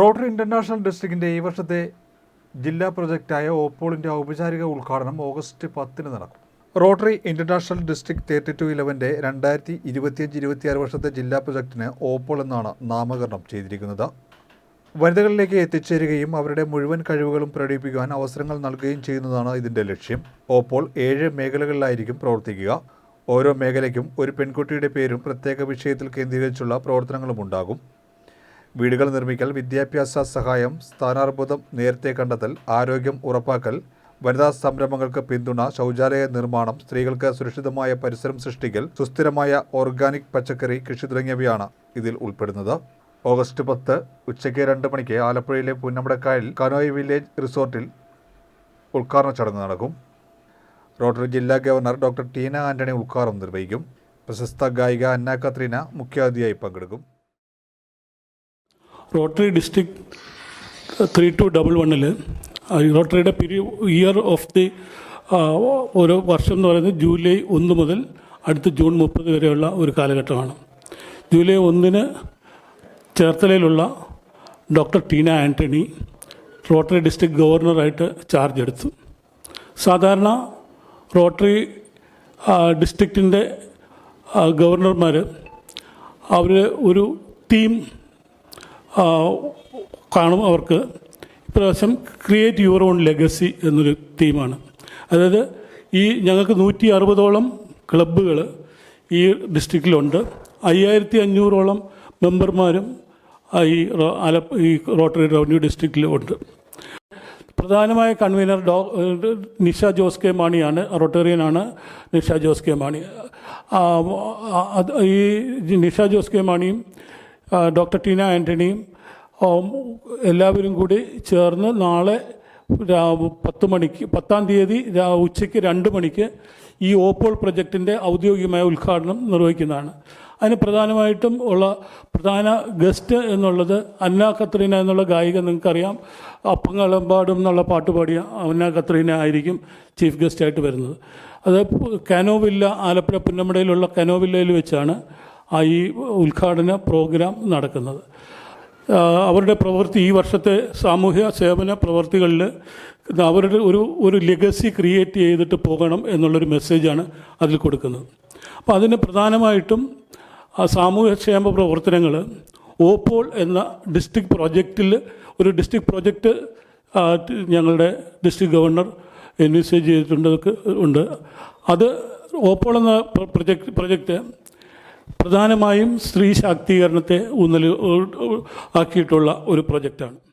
Rotary international ഡിസ്ട്രിക്റ്റിന്റെ ഈ വർഷത്തെ ജില്ലാ പ്രൊജക്റ്റായ ഓപ്പോളിന്റെ ഔപചാരിക ഉദ്ഘാടനം ഓഗസ്റ്റ് പത്തിന് നടക്കും. Rotary international district thirty two ഇലവന്റെ രണ്ടായിരത്തി ഇരുപത്തിയഞ്ച് ഇരുപത്തിയാറ് വർഷത്തെ ജില്ലാ പ്രൊജക്ടിന് ഓപ്പോൾ എന്നാണ് നാമകരണം ചെയ്തിരിക്കുന്നത്. വനിതകളിലേക്ക് എത്തിച്ചേരുകയും അവരുടെ മുഴുവൻ കഴിവുകളും പ്രകടിപ്പിക്കുവാൻ അവസരങ്ങൾ നൽകുകയും ചെയ്യുന്നതാണ് ഇതിന്റെ ലക്ഷ്യം. ഓപ്പോൾ ഏഴ് മേഖലകളിലായിരിക്കും പ്രവർത്തിക്കുക. ഓരോ മേഖലയ്ക്കും ഒരു പെൺകുട്ടിയുടെ പേരും പ്രത്യേക വിഷയത്തിൽ കേന്ദ്രീകരിച്ചുള്ള പ്രവർത്തനങ്ങളും ഉണ്ടാകും. വീടുകൾ നിർമ്മിക്കൽ വിദ്യാഭ്യാസ സഹായം സ്ഥാനാർബുദം നേരത്തെ കണ്ടെത്തൽ ആരോഗ്യം ഉറപ്പാക്കൽ വനിതാ സംരംഭങ്ങൾക്ക് പിന്തുണ ശൗചാലയ നിർമ്മാണം സ്ത്രീകൾക്ക് സുരക്ഷിതമായ പരിസരം സൃഷ്ടിക്കൽ സുസ്ഥിരമായ ഓർഗാനിക് പച്ചക്കറി കൃഷി തുടങ്ങിയവയാണ് ഇതിൽ ഉൾപ്പെടുന്നത്. ഓഗസ്റ്റ് പത്ത് ഉച്ചയ്ക്ക് രണ്ട് മണിക്ക് ആലപ്പുഴയിലെ പുന്നമടക്കായൽ കനോയ് വില്ലേജ് റിസോർട്ടിൽ ഉദ്ഘാടന ചടങ്ങ് നടക്കും. റോട്ടറി ജില്ലാ ഗവർണർ ഡോക്ടർ ടീന ആന്റണി ഉദ്ഘാടനം നിർവഹിക്കും. പ്രശസ്ത ഗായിക അന്ന കത്രീന മുഖ്യാതിഥിയായി പങ്കെടുക്കും. Rotary district three two double വണ്ണിൽ റോട്ടറിയുടെ പിരി ഇയർ ഓഫ് ദി ഓരോ വർഷം എന്ന് പറയുന്നത് ജൂലൈ ഒന്ന് മുതൽ അടുത്ത ജൂൺ മുപ്പത് വരെയുള്ള ഒരു കാലഘട്ടമാണ്. ജൂലൈ ഒന്നിന് ചേർത്തലയിലുള്ള doctor Teena Antony rotary district ഗവർണറായിട്ട് charge എടുത്തു. സാധാരണ റോട്ടറി ഡിസ്ട്രിക്റ്റിന്റെ ഗവർണർമാർ അവർ ഒരു ടീം കാണും അവർക്ക്. ഇപ്രാവശ്യം ക്രിയേറ്റ് യുവർ ഓൺ ലെഗസി എന്നൊരു തീമാണ് അതായത് ഈ ഞങ്ങൾക്ക് നൂറ്റി അറുപതോളം ക്ലബ്ബുകൾ ഈ ഡിസ്ട്രിക്റ്റിലുണ്ട് അയ്യായിരത്തി അഞ്ഞൂറോളം മെമ്പർമാരും ഈ ആല ഈ റോട്ടറി റവന്യൂ ഡിസ്ട്രിക്റ്റിലുണ്ട് പ്രധാനമായ കൺവീനർ ഡോ നിഷ ജോസ് കെ മാണിയാണ് റൊട്ടേറിയനാണ് നിഷ ജോസ് കെ മാണി. ഈ നിഷ ജോസ് കെ മാണിയും ഡോക്ടർ ടീന ആന്റണിയും എല്ലാവരും കൂടി ചേർന്ന് നാളെ പത്ത് മണിക്ക് പത്താം തീയതി ഉച്ചയ്ക്ക് രണ്ട് മണിക്ക് ഈ ഓപ്പോൾ പ്രൊജക്റ്റിന്റെ ഔദ്യോഗികമായ ഉദ്ഘാടനം നിർവഹിക്കുന്നതാണ്. അതിന് പ്രധാനമായിട്ടും ഉള്ള പ്രധാന ഗസ്റ്റ് എന്നുള്ളത് അന്ന കത്രീന എന്നുള്ള ഗായിക നിങ്ങൾക്കറിയാം. അപ്പങ്ങളെമ്പാടും എന്നുള്ള പാട്ട് പാടിയ അന്ന കത്രീന ആയിരിക്കും ചീഫ് ഗസ്റ്റായിട്ട് വരുന്നത്. അത് കനോവില്ല ആലപ്പുഴ പുന്നമടയിലുള്ള കനോവില്ലയിൽ വെച്ചാണ് ആ ഈ ഉദ്ഘാടന പ്രോഗ്രാം നടക്കുന്നത്. അവരുടെ പ്രവൃത്തി ഈ വർഷത്തെ സാമൂഹ്യ സേവന പ്രവൃത്തികളിൽ അവരുടെ ഒരു ഒരു ലെഗസി ക്രിയേറ്റ് ചെയ്തിട്ട് പോകണം എന്നുള്ളൊരു മെസ്സേജാണ് അതിൽ കൊടുക്കുന്നത്. അപ്പോൾ അതിന് പ്രധാനമായിട്ടും സാമൂഹ്യക്ഷേമ പ്രവർത്തനങ്ങൾ ഓപ്പോൾ എന്ന ഡിസ്ട്രിക്ട് പ്രോജക്റ്റിൽ ഒരു ഡിസ്ട്രിക്ട് പ്രോജക്റ്റ് ഞങ്ങളുടെ ഡിസ്ട്രിക്ട് ഗവർണർ എൻവിസേജ് ചെയ്തിട്ടുണ്ട് ഉണ്ട്. അത് ഓപ്പോൾ എന്ന പ്രൊജക്റ്റ് പ്രൊജക്റ്റ് പ്രധാനമായും സ്ത്രീ ശാക്തീകരണത്തെ ഊന്നൽ ആക്കിയിട്ടുള്ള ഒരു പ്രൊജക്റ്റാണ്.